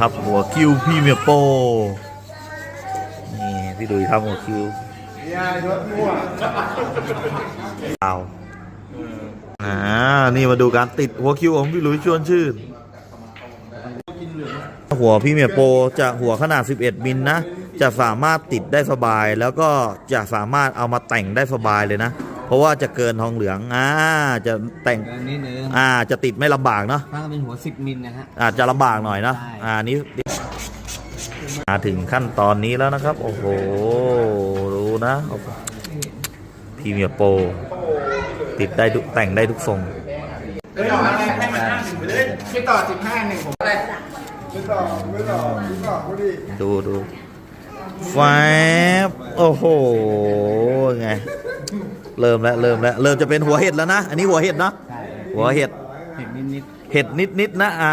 ครับ หัวคิวพี่เมียโปนี่พี่ดุยทำหัวคิวยาวเอาอ่านี่มาดูการติดหัวคิวของพี่หลุยชวนชื่น หัวพี่เมียโปจะหัวขนาด 11 มิลนะ จะสามารถติดได้สบายแล้วก็จะสามารถเอามาแต่งได้สบายเลยนะ เพราะว่าจะเกินทองเหลืองอ่าจะแต่งเกินนิดนึงอ่าจะติดไม่ลำบากเนาะถ้าเป็นหัว 10 มิลนะฮะอาจจะลำบากหน่อยเนาะใช่อ่านี้มาถึงขั้นตอนนี้แล้วนะครับ โอ้โหดูนะโอ้โหพรีเมียร์โปรติดได้ทุกแต่งได้ทุกทรงเอ้ยเอาอะไรให้มันห้าหนึ่งไปเลยไม่ต่อสิบห้าหนึ่งผมอะไรไม่ต่อไม่ต่อไม่ต่อพอดีดูดูแฟบโอ้โหไง เริ่มแล้วเริ่มแล้วเริ่มจะเป็นหัวเห็ดแล้วนะ อันนี้หัวเห็ดเนาะใช่หัวเห็ด เห็นนิดเห็ดนิดๆนะอ่า